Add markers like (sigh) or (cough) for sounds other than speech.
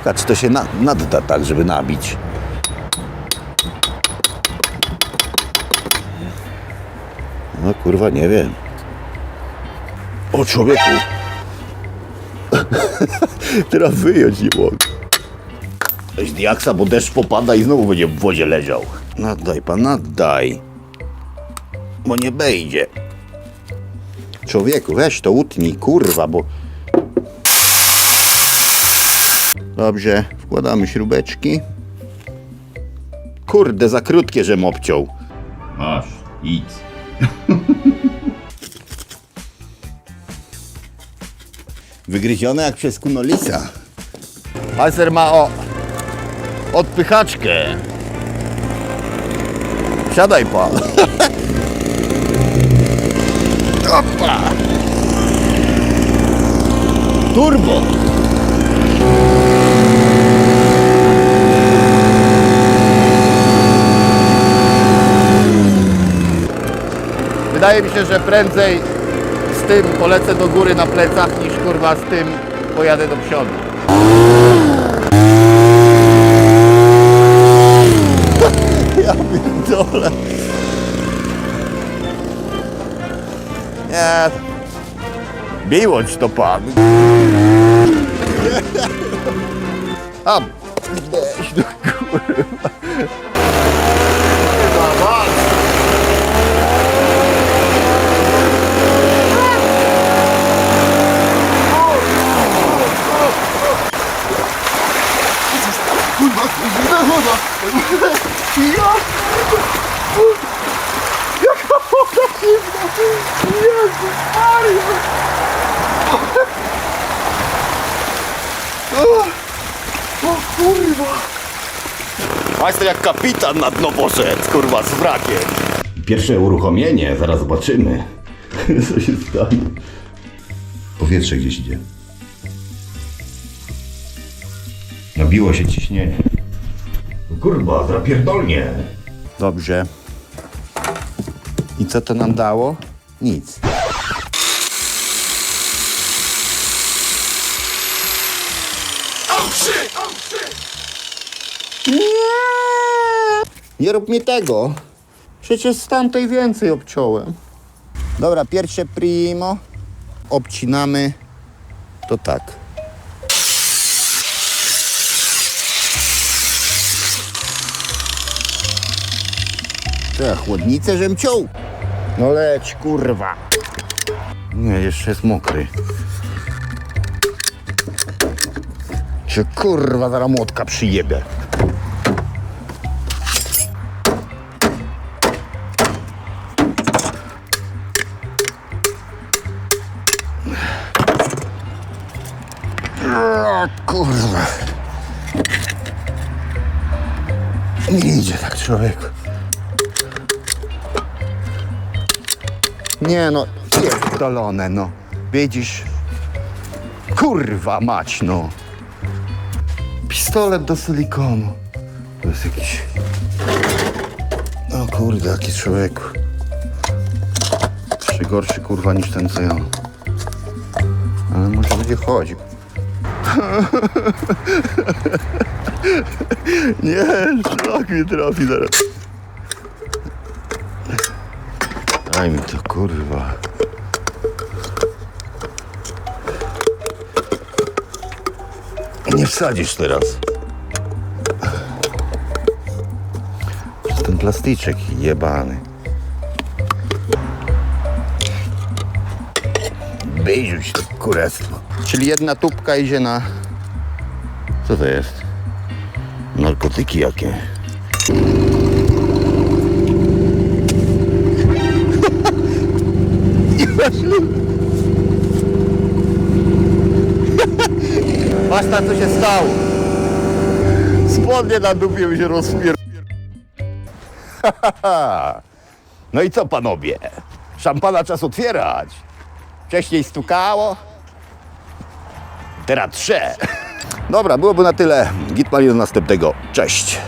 Czy to się na, nadda tak, żeby nabić. No kurwa, nie wiem. O człowieku! (laughs) Teraz wyjąć nie mogę. Weź diaksa, bo deszcz popada i znowu będzie w wodzie leżał. Naddaj pan, naddaj. Bo nie będzie. Człowieku, weź to utnij, kurwa, bo... Dobrze, wkładamy śrubeczki. Kurde, za krótkie, żem obciął. Masz, idź. (laughs) Wygryzione jak przez kunolisa. Paser ma o odpychaczkę. Siadaj pan. (laughs) Opa. Turbo. Wydaje mi się, że prędzej z tym polecę do góry na plecach niż kurwa z tym pojadę do przodu. (laughs) Ja pierdolę. Nie. Biłoć to pan. A, weź do kurwa. Majster jak kapitan na dno poszedł, kurwa, z wrakiem. Pierwsze uruchomienie, zaraz zobaczymy, (laughs) co się stanie. Powietrze gdzieś idzie. Nabiło się ciśnienie. Kurwa, zapierdolnie. Dobrze. I co to nam dało? Nic. Nie rób mi tego. Przecież z tamtej więcej obciąłem. Dobra, pierwsze primo. Obcinamy. To tak. To ja chłodnicę, żem ciął. No leć, kurwa. Nie, jeszcze jest mokry. Czy kurwa zaraz młotka przyjebie. Kurwa. Nie idzie tak człowieku. Nie no, pierdolone no. Widzisz? Kurwa mać no. Pistolet do silikonu. To jest jakiś... O kurde, jaki człowieku. Jeszcze gorszy kurwa niż ten co ja. Ale może będzie chodził. (laughs) Nie, szlak mi trafi zaraz. Mi to, kurwa. Nie wsadzisz teraz. Ten plastyczek jebany. Wyjrzuć to kurestwo. Czyli jedna tubka idzie na... Co to jest? Narkotyki jakie? (laughs) Patrz na co się stało. Spodnie na dupie mi się rozpier... (laughs) no i co panowie? Szampana czas otwierać. Wcześniej stukało. Teraz trze. (laughs) Dobra, byłoby na tyle. Git do następnego. Cześć.